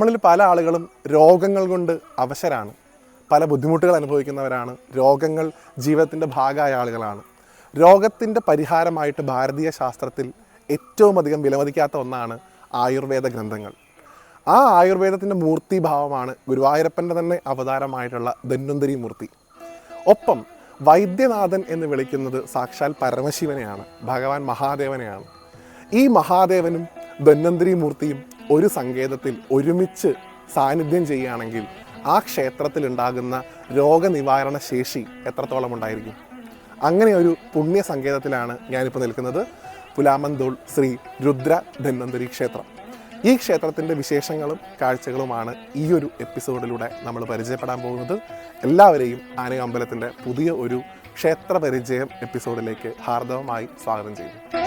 നമ്മളിൽ പല ആളുകളും രോഗങ്ങൾ കൊണ്ട് അവശരാണ്. പല ബുദ്ധിമുട്ടുകൾ അനുഭവിക്കുന്നവരാണ്. രോഗങ്ങൾ ജീവിതത്തിന്റെ ഭാഗമായ ആളുകളാണ്. രോഗത്തിന്റെ പരിഹാരമായിട്ട് ഭാരതീയ ശാസ്ത്രത്തിൽ ഏറ്റവും അധികം വിലമതിക്കാത്ത ഒന്നാണ് ആയുർവേദ ഗ്രന്ഥങ്ങൾ. ആ ആയുർവേദത്തിന്റെ മൂർത്തിഭാവമാണ് ഗുരുവായൂരപ്പന്റെ തന്നെ അവതാരമായിട്ടുള്ള ധന്വന്തരി മൂർത്തി. ഒപ്പം വൈദ്യനാഥൻ എന്ന് വിളിക്കുന്നത് സാക്ഷാൽ പരമശിവനെയാണ് ഭഗവാൻ മഹാദേവനെയാണ്. ഈ മഹാദേവനും ധന്വന്തരി മൂർത്തിയും ഒരു സങ്കേതത്തിൽ ഒരുമിച്ച് സാന്നിധ്യം ചെയ്യുകയാണെങ്കിൽ ആ ക്ഷേത്രത്തിൽ ഉണ്ടാകുന്ന രോഗനിവാരണ ശേഷി എത്രത്തോളം ഉണ്ടായിരിക്കും? അങ്ങനെ ഒരു പുണ്യ സങ്കേതത്തിലാണ് ഞാനിപ്പോൾ നിൽക്കുന്നത്. പുലാമന്തോൾ ശ്രീ രുദ്ര ധന്വന്തരി ക്ഷേത്രം. ഈ ക്ഷേത്രത്തിന്റെ വിശേഷങ്ങളും കാഴ്ചകളുമാണ് ഈ ഒരു എപ്പിസോഡിലൂടെ നമ്മൾ പരിചയപ്പെടാൻ പോകുന്നത്. എല്ലാവരെയും ആനയമ്പലത്തിന്റെ പുതിയ ഒരു ക്ഷേത്ര പരിചയം എപ്പിസോഡിലേക്ക് ഹാർദവമായി സ്വാഗതം ചെയ്യുന്നു.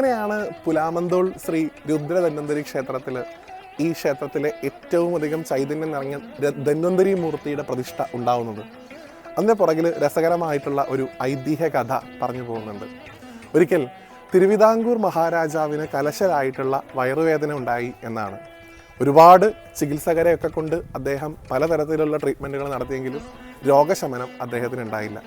എങ്ങനെയാണ് പുലാമന്തോൾ ശ്രീ രുദ്ര ധന്വന്തരി ക്ഷേത്രത്തിൽ ഈ ക്ഷേത്രത്തിലെ ഏറ്റവും അധികം ചൈതന്യം നിറഞ്ഞ ധന്വന്തരി മൂർത്തിയുടെ പ്രതിഷ്ഠ ഉണ്ടാവുന്നത്? അതിന്റെ പുറകിൽ രസകരമായിട്ടുള്ള ഒരു ഐതിഹ്യ കഥ പറഞ്ഞു പോകുന്നുണ്ട്. ഒരിക്കൽ തിരുവിതാംകൂർ മഹാരാജാവിന് കലശലായിട്ടുള്ള വയറുവേദന ഉണ്ടായി എന്നാണ്. ഒരുപാട് ചികിത്സകരെയൊക്കെ കൊണ്ട് അദ്ദേഹം പലതരത്തിലുള്ള ട്രീറ്റ്മെന്റുകൾ നടത്തിയെങ്കിലും രോഗശമനം അദ്ദേഹത്തിന് ഉണ്ടായില്ല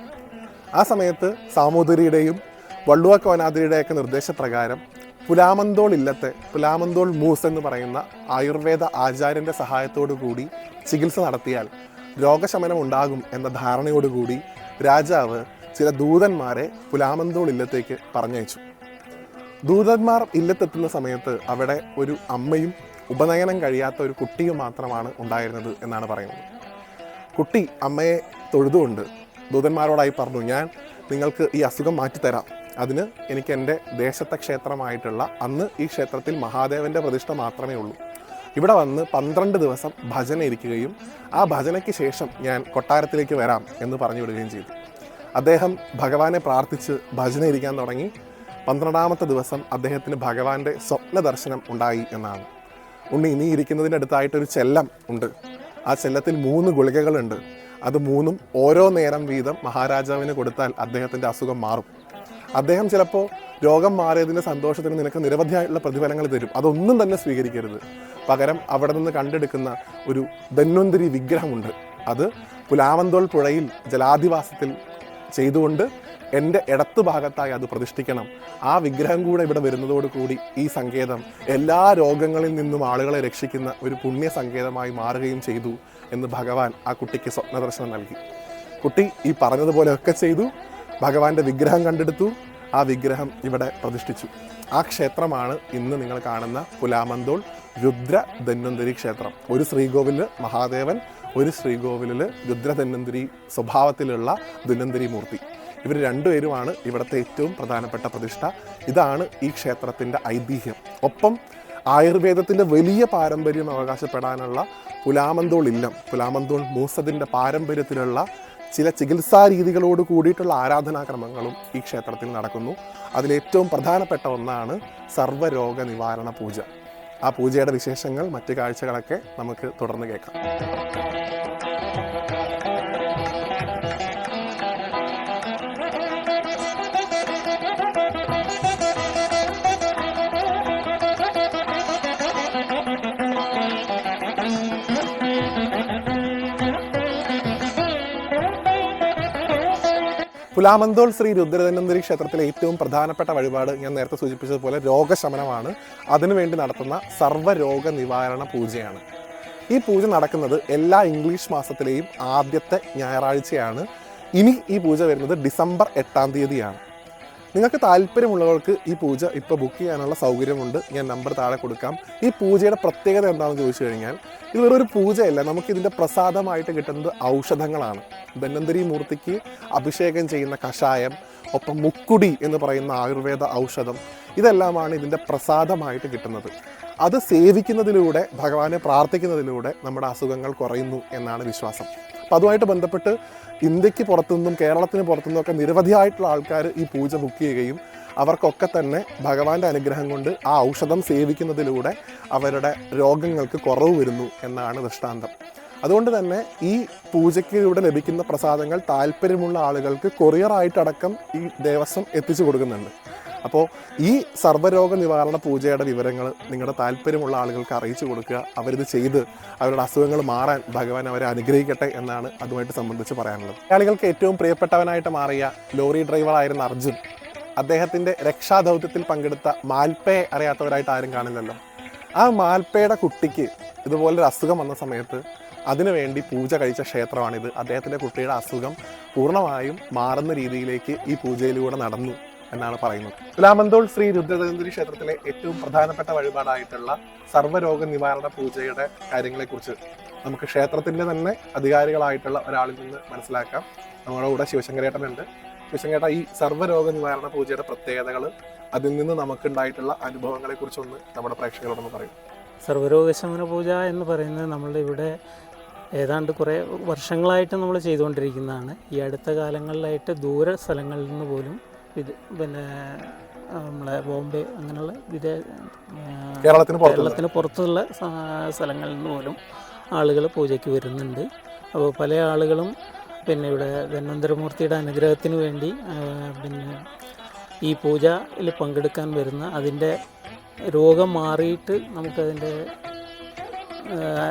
ആ സമയത്ത് സാമൂതിരിയുടെയും വള്ളുവ കോനാതിരിയുടെയൊക്കെ നിർദ്ദേശപ്രകാരം പുലാമന്തോൾ ഇല്ലത്തെ പുലാമന്തോൾ മൂസ് എന്ന് പറയുന്ന ആയുർവേദ ആചാര്യന്റെ സഹായത്തോടു കൂടി ചികിത്സ നടത്തിയാൽ രോഗശമനം ഉണ്ടാകും എന്ന ധാരണയോടുകൂടി രാജാവ് ചില ദൂതന്മാരെ പുലാമന്തോൾ ഇല്ലത്തേക്ക് പറഞ്ഞയച്ചു. ദൂതന്മാർ ഇല്ലത്തെത്തുന്ന സമയത്ത് അവിടെ ഒരു അമ്മയും ഉപനയനം കഴിയാത്ത ഒരു കുട്ടിയും മാത്രമാണ് ഉണ്ടായിരുന്നത് എന്നാണ് പറയുന്നത്. കുട്ടി അമ്മയെ തൊഴുതുകൊണ്ട് ദൂതന്മാരോടായി പറഞ്ഞു ഞാൻ നിങ്ങൾക്ക് ഈ അസുഖം മാറ്റിത്തരാം. അതിന് എനിക്ക് എന്റെ ദേശത്തെ ക്ഷേത്രമായിട്ടുള്ള അന്ന് ഈ ക്ഷേത്രത്തിൽ മഹാദേവന്റെ പ്രതിഷ്ഠ മാത്രമേ ഉള്ളൂ. ഇവിടെ വന്ന് പന്ത്രണ്ട് ദിവസം ഭജന ഇരിക്കുകയും ആ ഭജനയ്ക്ക് ശേഷം ഞാൻ കൊട്ടാരത്തിലേക്ക് വരാം എന്ന് പറഞ്ഞു വിടുകയും ചെയ്തു. അദ്ദേഹം ഭഗവാനെ പ്രാർത്ഥിച്ച് ഭജന ഇരിക്കാൻ തുടങ്ങി. പന്ത്രണ്ടാമത്തെ ദിവസം അദ്ദേഹത്തിന് ഭഗവാന്റെ സ്വപ്ന ദർശനം ഉണ്ടായി എന്നാണ്. ഉണ്ണി ഇനി ഇരിക്കുന്നതിന്റെ അടുത്തായിട്ടൊരു ചെല്ലം ഉണ്ട്. ആ ചെല്ലത്തിൽ മൂന്ന് ഗുളികകളുണ്ട്. അത് മൂന്നും ഓരോ നേരം വീതം മഹാരാജാവിന് കൊടുത്താൽ അദ്ദേഹത്തിന്റെ അസുഖം മാറും. അദ്ദേഹം ചിലപ്പോൾ രോഗം മാറിയതിന്റെ സന്തോഷത്തിന് നിനക്ക് നിരവധിയായിട്ടുള്ള പ്രതിഫലങ്ങൾ തരും. അതൊന്നും തന്നെ സ്വീകരിക്കരുത്. പകരം അവിടെ നിന്ന് കണ്ടെടുക്കുന്ന ഒരു ധന്വന്തരി വിഗ്രഹമുണ്ട്. അത് പുലാവന്തോൾ പുഴയിൽ ജലാധിവാസത്തിൽ ചെയ്തുകൊണ്ട് എന്റെ ഇടത്ത് ഭാഗത്തായി അത് പ്രതിഷ്ഠിക്കണം. ആ വിഗ്രഹം കൂടെ ഇവിടെ വരുന്നതോട് കൂടി ഈ സങ്കേതം എല്ലാ രോഗങ്ങളിൽ നിന്നും ആളുകളെ രക്ഷിക്കുന്ന ഒരു പുണ്യ സങ്കേതമായി മാറുകയും ചെയ്തു എന്ന് ഭഗവാൻ ആ കുട്ടിക്ക് സ്വപ്നദർശനം നൽകി. കുട്ടി ഈ പറഞ്ഞതുപോലെയൊക്കെ ചെയ്തു. ഭഗവാന്റെ വിഗ്രഹം കണ്ടെടുത്തു. ആ വിഗ്രഹം ഇവിടെ പ്രതിഷ്ഠിച്ചു. ആ ക്ഷേത്രമാണ് ഇന്ന് നിങ്ങൾ കാണുന്ന പുലാമന്തോൾ രുദ്ര ധന്വന്തരി ക്ഷേത്രം. ഒരു ശ്രീകോവിലിൽ മഹാദേവൻ ഒരു ശ്രീകോവിലിൽ രുദ്ര സ്വഭാവത്തിലുള്ള ധന്വന്തരി മൂർത്തി. ഇവർ രണ്ടുപേരുമാണ് ഇവിടുത്തെ ഏറ്റവും പ്രധാനപ്പെട്ട പ്രതിഷ്ഠ. ഇതാണ് ഈ ക്ഷേത്രത്തിന്റെ ഐതിഹ്യം. ഒപ്പം ആയുർവേദത്തിന്റെ വലിയ പാരമ്പര്യം അവകാശപ്പെടാനുള്ള പുലാമന്തോൾ ഇല്ലം പുലാമന്തോൾ മൂസതിന്റെ പാരമ്പര്യത്തിലുള്ള ചില ചികിത്സാ രീതികളോട് കൂടിയിട്ടുള്ള ആരാധനാക്രമങ്ങളും ഈ ക്ഷേത്രത്തിൽ നടക്കുന്നു. അതിലേറ്റവും പ്രധാനപ്പെട്ട ഒന്നാണ് സർവരോഗ നിവാരണ പൂജ. ആ പൂജയുടെ വിശേഷങ്ങൾ മറ്റു കാഴ്ചകളൊക്കെ നമുക്ക് തുടർന്ന് കേൾക്കാം. പുലാമന്തോൾ ശ്രീ രുദ്രധന്വന്തരി ക്ഷേത്രത്തിലെ ഏറ്റവും പ്രധാനപ്പെട്ട വഴിപാട് ഞാൻ നേരത്തെ സൂചിപ്പിച്ചതുപോലെ രോഗശമനമാണ്. അതിനുവേണ്ടി നടത്തുന്ന സർവരോഗ നിവാരണ പൂജയാണ്. ഈ പൂജ നടക്കുന്നത് എല്ലാ ഇംഗ്ലീഷ് മാസത്തിലെയും ആദ്യത്തെ ഞായറാഴ്ചയാണ്. ഇനി ഈ പൂജ വരുന്നത് ഡിസംബർ എട്ടാം തീയതിയാണ്. നിങ്ങൾക്ക് താല്പര്യമുള്ളവർക്ക് ഈ പൂജ ഇപ്പോൾ ബുക്ക് ചെയ്യാനുള്ള സൗകര്യമുണ്ട്. ഞാൻ നമ്പർ താഴെ കൊടുക്കാം. ഈ പൂജയുടെ പ്രത്യേകത എന്താണെന്ന് ചോദിച്ചു കഴിഞ്ഞാൽ ഇത് വെറൊരു പൂജയല്ല. നമുക്ക് ഇതിന്റെ പ്രസാദമായിട്ട് കിട്ടുന്നത് ഔഷധങ്ങളാണ്. ധന്വന്തരി മൂർത്തിക്ക് അഭിഷേകം ചെയ്യുന്ന കഷായം ഒപ്പം മുക്കുടി എന്ന് പറയുന്ന ആയുർവേദ ഔഷധം ഇതെല്ലാമാണ് ഇതിന്റെ പ്രസാദമായിട്ട് കിട്ടുന്നത്. അത് സേവിക്കുന്നതിലൂടെ ഭഗവാനെ പ്രാർത്ഥിക്കുന്നതിലൂടെ നമ്മുടെ അസുഖങ്ങൾ കുറയുന്നു എന്നാണ് വിശ്വാസം. അപ്പം അതുമായിട്ട് ബന്ധപ്പെട്ട് ഇന്ത്യയ്ക്ക് പുറത്തുനിന്നും കേരളത്തിന് പുറത്തുനിന്നും ഒക്കെ നിരവധിയായിട്ടുള്ള ആൾക്കാർ ഈ പൂജ ബുക്ക് ചെയ്യുകയും അവർക്കൊക്കെ തന്നെ ഭഗവാന്റെ അനുഗ്രഹം കൊണ്ട് ആ ഔഷധം സേവിക്കുന്നതിലൂടെ അവരുടെ രോഗങ്ങൾക്ക് കുറവ് വരുന്നു എന്നാണ് ദൃഷ്ടാന്തം. അതുകൊണ്ട് തന്നെ ഈ പൂജയ്ക്കിലൂടെ ലഭിക്കുന്ന പ്രസാദങ്ങൾ താല്പര്യമുള്ള ആളുകൾക്ക് കൊറിയറായിട്ടടക്കം ഈ ദേവസ്വം എത്തിച്ചു കൊടുക്കുന്നുണ്ട്. അപ്പോൾ ഈ സർവരോഗ നിവാരണ പൂജയുടെ വിവരങ്ങൾ നിങ്ങളുടെ താല്പര്യമുള്ള ആളുകൾക്ക് അറിയിച്ചു കൊടുക്കുക. അവരിത് ചെയ്ത് അവരുടെ അസുഖങ്ങൾ മാറാൻ ഭഗവാൻ അവരെ അനുഗ്രഹിക്കട്ടെ എന്നാണ് അതുമായിട്ട് സംബന്ധിച്ച് പറയാനുള്ളത്. മലയാളികൾക്ക് ഏറ്റവും പ്രിയപ്പെട്ടവനായിട്ട് മാറിയ ലോറി ഡ്രൈവറായിരുന്ന അർജുൻ അദ്ദേഹത്തിന്റെ രക്ഷാദൗത്യത്തിൽ പങ്കെടുത്ത മാൽപ്പയെ അറിയാത്തവരായിട്ട് ആരും കാണില്ലല്ലോ. ആ മാൽപ്പയുടെ കുട്ടിക്ക് ഇതുപോലൊരു അസുഖം വന്ന സമയത്ത് അതിനുവേണ്ടി പൂജ കഴിച്ച ക്ഷേത്രമാണിത്. അദ്ദേഹത്തിന്റെ കുട്ടിയുടെ അസുഖം പൂർണമായും മാറുന്ന രീതിയിലേക്ക് ഈ പൂജയിലൂടെ നടന്നു. എന്നാണ് പറയുന്നത്. തുലാമന്തോൾ ശ്രീ രുദ്രതന്ത്രി ക്ഷേത്രത്തിലെ ഏറ്റവും പ്രധാനപ്പെട്ട വഴിപാടായിട്ടുള്ള സർവരോഗ നിവാരണ പൂജയുടെ കാര്യങ്ങളെക്കുറിച്ച് നമുക്ക് ക്ഷേത്രത്തിന്റെ തന്നെ അധികാരികളായിട്ടുള്ള ഒരാളിൽ നിന്ന് മനസ്സിലാക്കാം. നമ്മുടെ കൂടെ ശിവശങ്കരേട്ടനുണ്ട്. ശിവശങ്കരേട്ട ഈ സർവരോഗ നിവാരണ പൂജയുടെ പ്രത്യേകതകൾ അതിൽ നിന്ന് നമുക്കുണ്ടായിട്ടുള്ള അനുഭവങ്ങളെ കുറിച്ചൊന്ന് നമ്മുടെ പ്രേക്ഷകരോടൊന്ന് പറയും. സർവരോഗശമന പൂജ എന്ന് പറയുന്നത് നമ്മളുടെ ഇവിടെ ഏതാണ്ട് കുറേ വർഷങ്ങളായിട്ട് നമ്മൾ ചെയ്തുകൊണ്ടിരിക്കുന്നതാണ്. ഈ അടുത്ത കാലങ്ങളിലായിട്ട് ദൂര സ്ഥലങ്ങളിൽ നിന്ന് പോലും ഇത് പിന്നെ നമ്മളെ ബോംബെ അങ്ങനെയുള്ള വിദേശ കേരളത്തിന് കേരളത്തിന് പുറത്തുള്ള സ്ഥലങ്ങളിൽ നിന്ന് പോലും ആളുകൾ പൂജയ്ക്ക് വരുന്നുണ്ട്. അപ്പോൾ പല ആളുകളും പിന്നെ ഇവിടെ ധന്വന്തരമൂർത്തിയുടെ അനുഗ്രഹത്തിന് വേണ്ടി പിന്നെ ഈ പൂജയിൽ പങ്കെടുക്കാൻ വരുന്ന അതിന്റെ രോഗം മാറിയിട്ട് നമുക്കതിന്റെ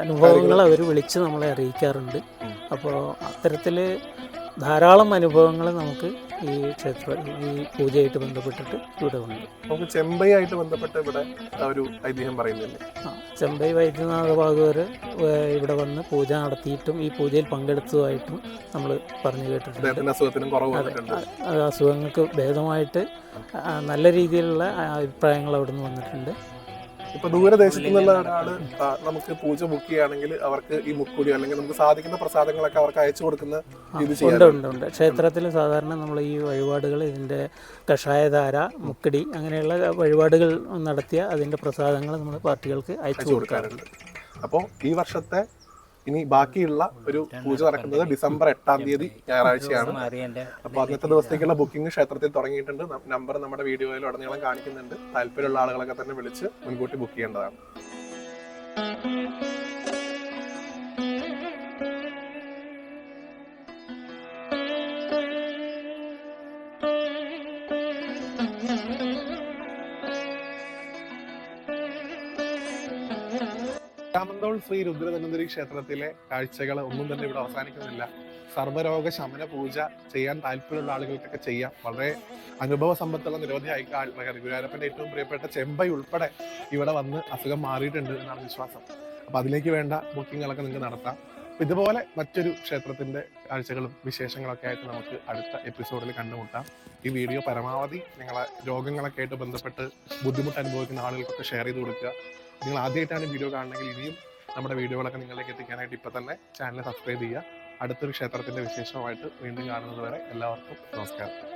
അനുഭവങ്ങൾ അവർ വിളിച്ച് നമ്മളെ അറിയിക്കാറുണ്ട്. അപ്പോൾ അത്തരത്തിൽ ധാരാളം അനുഭവങ്ങൾ നമുക്ക് ഈ ക്ഷേത്ര ഈ പൂജയായിട്ട് ബന്ധപ്പെട്ടിട്ട് ഇവിടെ ഉണ്ട്. നമുക്ക് ചെമ്പൈയായിട്ട് ബന്ധപ്പെട്ട് ഇവിടെ ഒരു ഐതിഹ്യം പറയുന്നില്ലേ? ആ, ചെമ്പൈ വൈദ്യനാഥ ഭാഗവർ ഇവിടെ വന്ന് പൂജ നടത്തിയിട്ടും ഈ പൂജയിൽ പങ്കെടുത്തതായിട്ടും നമ്മൾ പറഞ്ഞു കേട്ടിട്ടുണ്ട്. അസുഖത്തിനും കുറവ് അസുഖങ്ങൾക്ക് ഭേദമായിട്ട് നല്ല രീതിയിലുള്ള അഭിപ്രായങ്ങൾ അവിടെ നിന്ന് വന്നിട്ടുണ്ട്. ഇപ്പൊ ദൂരദേശത്തു നിന്നുള്ള ഒരാൾ നമുക്ക് പൂജ ബുക്ക് ചെയ്യുകയാണെങ്കിൽ അവർക്ക് ഈ മുക്കുടി അല്ലെങ്കിൽ നമുക്ക് സാധിക്കുന്ന പ്രസാദങ്ങളൊക്കെ അവർക്ക് അയച്ചു കൊടുക്കുന്ന ഇത് ഉണ്ട് ചെയ്യാറുണ്ട്. ക്ഷേത്രത്തിൽ സാധാരണ നമ്മൾ ഈ വഴിപാടുകൾ ഇതിന്റെ കഷായധാര മുക്കടി അങ്ങനെയുള്ള വഴിപാടുകൾ നടത്തിയ അതിന്റെ പ്രസാദങ്ങൾ നമ്മൾ പാർട്ടികൾക്ക് അയച്ചു കൊടുക്കാറുണ്ട്. അപ്പോൾ ഈ വർഷത്തെ ഇനി ബാക്കിയുള്ള ഒരു പൂജ നടക്കുന്നത് ഡിസംബർ എട്ടാം തീയതി ഞായറാഴ്ചയാണ്. അപ്പോൾ അന്നത്തെ ദിവസത്തേക്കുള്ള ബുക്കിംഗ് ക്ഷേത്രത്തിൽ തുടങ്ങിയിട്ടുണ്ട്. നമ്പർ നമ്മുടെ വീഡിയോയിൽ ഉടനീളം കാണിക്കുന്നുണ്ട്. താല്പര്യമുള്ള ആളുകളൊക്കെ തന്നെ വിളിച്ച് മുൻകൂട്ടി ബുക്ക് ചെയ്യേണ്ടതാണ്. രാമന്തോൾ ശ്രീ രുദ്രധനുന്തരി ക്ഷേത്രത്തിലെ കാഴ്ചകൾ ഒന്നും തന്നെ ഇവിടെ അവസാനിക്കുന്നില്ല. സർവരോഗ ശമന പൂജ ചെയ്യാൻ താല്പര്യമുള്ള ആളുകൾക്കൊക്കെ ചെയ്യാം. വളരെ അനുഭവ സമ്പത്തുള്ള നിരവധി ആൾക്കാർ ഗുരുവായൂരപ്പന്റെ ഏറ്റവും പ്രിയപ്പെട്ട ചെമ്പൈ ഉൾപ്പെടെ ഇവിടെ വന്ന് അസുഖം മാറിയിട്ടുണ്ട് എന്നാണ് വിശ്വാസം. അപ്പൊ അതിലേക്ക് വേണ്ട ബുക്കിങ്ങുകളൊക്കെ നിങ്ങൾക്ക് നടത്താം. ഇതുപോലെ മറ്റൊരു ക്ഷേത്രത്തിന്റെ കാഴ്ചകളും വിശേഷങ്ങളൊക്കെ ആയിട്ട് നമുക്ക് അടുത്ത എപ്പിസോഡിൽ കണ്ടുമുട്ടാം. ഈ വീഡിയോ പരമാവധി നിങ്ങളെ രോഗങ്ങളൊക്കെ ആയിട്ട് ബന്ധപ്പെട്ട് ബുദ്ധിമുട്ട് അനുഭവിക്കുന്ന ആളുകൾക്കൊക്കെ ഷെയർ ചെയ്ത് കൊടുക്കുക. നിങ്ങൾ ആദ്യമായിട്ടാണ് വീഡിയോ കാണണമെങ്കിൽ ഇനിയും നമ്മുടെ വീഡിയോകളൊക്കെ നിങ്ങളിലേക്ക് എത്തിക്കാനായിട്ട് ഇപ്പൊ തന്നെ ചാനൽ സബ്സ്ക്രൈബ് ചെയ്യുക. അടുത്തൊരു ക്ഷേത്രത്തിന്റെ വിശേഷമായിട്ട് വീണ്ടും കാണുന്നത് വരെ എല്ലാവർക്കും നമസ്കാരം.